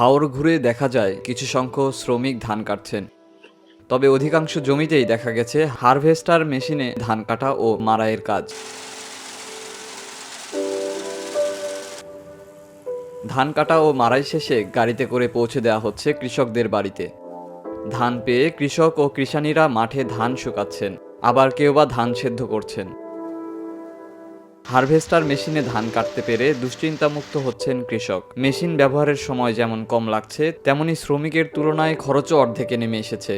হাওর ঘুরে দেখা যায় কিছু সংখ্যক শ্রমিক ধান কাটছেন। তবে অধিকাংশ জমিতেই দেখা গেছে হারভেস্টার মেশিনে ধান কাটা ও মারাইয়ের কাজ। ধান কাটা ও মারাই শেষে গাড়িতে করে পৌঁছে দেওয়া হচ্ছে কৃষকদের বাড়িতে। ধান পেয়ে কৃষক ও কৃষানীরা মাঠে ধান শুকাচ্ছেন, আবার কেউ বা ধান সেদ্ধ করছেন। হারভেস্টার মেশিনে ধান কাটতে পেরে দুশ্চিন্তামুক্ত হচ্ছেন কৃষক। মেশিন ব্যবহারের সময় যেমন কম লাগছে, তেমনি শ্রমিকের তুলনায় খরচও অর্ধেকে নেমে এসেছে।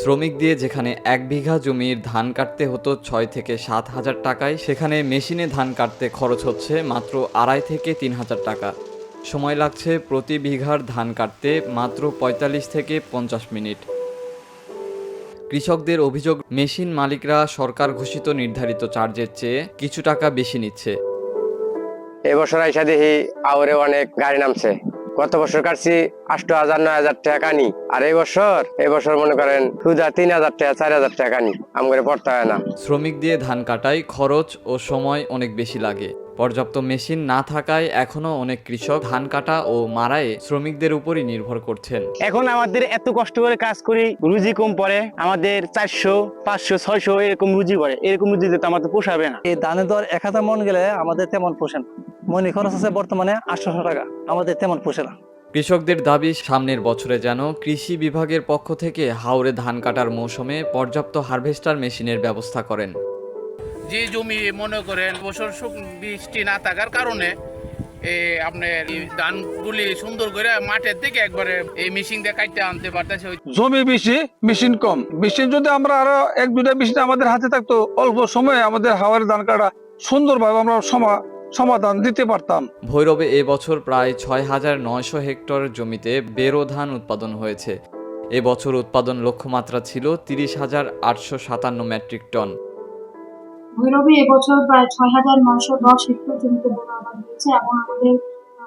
শ্রমিক দিয়ে যেখানে এক বিঘা জমির ধান কাটতে হতো ছয় থেকে সাত হাজার টাকায়, সেখানে মেশিনে ধান কাটতে খরচ হচ্ছে মাত্র আড়াই থেকে তিন হাজার টাকা। সময় লাগছে প্রতি বিঘার ধান কাটতে মাত্র পঁয়তাল্লিশ থেকে পঞ্চাশ মিনিট। কৃষকদের অভিযোগ মেশিন মালিকরা সরকার ঘোষিত নির্ধারিত চার্জের চেয়ে কিছু টাকা বেশি নিচ্ছে। এবছর আইসা দেখি আউরে অনেক গাড়ি নামছে। গত বছর কাটছি আষ্ট হাজার নয় হাজার টাকা নি। আর এই বছর এই বছর মনে করেন সুদা তিন হাজার টাকা চার হাজার টাকা নি। আমাদের পড়তে হয় না। শ্রমিক দিয়ে ধান কাটায় খরচ ও সময় অনেক বেশি লাগে। পর্যাপ্ত মেশিন না থাকায় এখনও অনেক কৃষক ধান কাটা ও মারায়ে শ্রমিকদের উপরই নির্ভর করছেন। এখন আমাদের এত কষ্ট করে কাজ করি রুজি কম পড়ে আমাদের চারশো পাঁচশো ছয়শো এরকম রুজি পড়ে। এরকম রুজি দিতে আমাদের পোষাবে না। এই ধানের দর এক হাজার মন গেলে আমাদের তেমন পোষে না। মনি খরচ আছে বর্তমানে আটশোশো টাকা আমাদের তেমন পোষে না। কৃষকদের দাবি সামনের বছরে যেন কৃষি বিভাগের পক্ষ থেকে হাওরে ধান কাটার মৌসুমে পর্যাপ্ত হারভেস্টার মেশিনের ব্যবস্থা করেন। যে জমি মনে করেন বছর বৃষ্টি না থাকার কারণে এ আপনার ধানগুলি সুন্দর করে মাঠের থেকে একবারে এই মেশিন দিয়ে কাটতে আনতে পারতেছে। জমি বেশি মেশিন কম। মেশিন যদি আমরা আরও এক দুটা মেশিন আমাদের হাতে থাকতো অল্প সময়ে আমাদের হাওয়ার ধান কাটা সুন্দরভাবে আমরা সমা- সমাধান দিতে পারতাম। ভৈরবে এবছর প্রায় ছয় হাজার নয়শো হেক্টর জমিতে বেরো ধান উৎপাদন হয়েছে। এবছর উৎপাদন লক্ষ্যমাত্রা ছিল তিরিশ হাজার আটশো সাতান্ন মেট্রিক টন। ভৈরবে এবছর প্রায় ছয় হাজার নয়শো দশ হেক্টর জমিতে বোনা আবাদ হয়েছে এবং আমাদের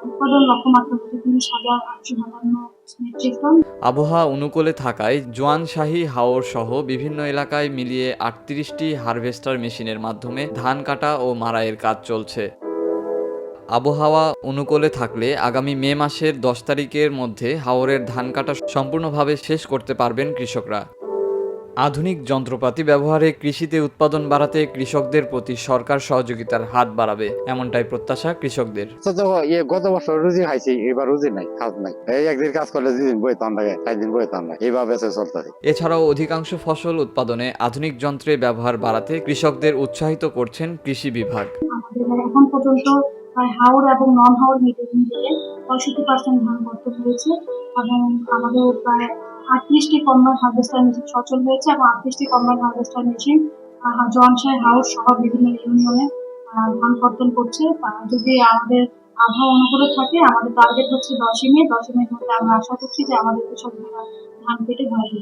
উৎপাদন লক্ষ্যমাত্রা হচ্ছে তিরিশ হাজার আটশো সাতান্ন আবহাওয়া অনুকূলে থাকায় জোয়ানশাহী হাওর সহ বিভিন্ন এলাকায় মিলিয়ে আটত্রিশটি হারভেস্টার মেশিনের মাধ্যমে ধান কাটা ও মারাইয়ের কাজ চলছে। আবহাওয়া অনুকূলে থাকলে আগামী মে মাসের দশ তারিখের মধ্যে হাওরের ধান কাটা সম্পূর্ণভাবে শেষ করতে পারবেন কৃষকরা। আধুনিক যন্ত্রপাতি ব্যবহারে কৃষিতে উৎপাদন বাড়াতে কৃষকদের প্রতি সরকার সহযোগিতার হাত বাড়াবে এমনটাই প্রত্যাশা কৃষকদের। গত বছর রুজি খাইছি এবার রুজি নাই কাজ নাই। এই একদিন কাজ করলে দুদিন বই তান লাগে চার দিন বই তান লাগে এইভাবে চলতেছে এছাড়াও অধিকাংশ ফসল উৎপাদনে আধুনিক যন্ত্রের ব্যবহার বাড়াতে কৃষকদের উৎসাহিত করছেন কৃষি বিভাগ। এখন পর্যন্ত প্রায় হাওড় এবং নন হাওড় মিলিয়ে পঁয়ষট্টি পার্সেন্ট ধান কর্তন হয়েছে এবং আমাদের প্রায় আটত্রিশটি কম্বাইন হার্ভেস্টার মেশিন সচল হয়েছে এবং আটত্রিশটি কম্বাইন হার্ভেস্টার মেশিন জনসাই হাউস সহ বিভিন্ন ইউনিয়নে ধান কর্তন করছে যদি আমাদের আবহাওয়া অনুকূলে থাকে, আমাদের টার্গেট হচ্ছে দশই মে দশই মের মধ্যে আমরা আশা করছি যে আমাদের কৃষকরা ধান কেটে ঘরে।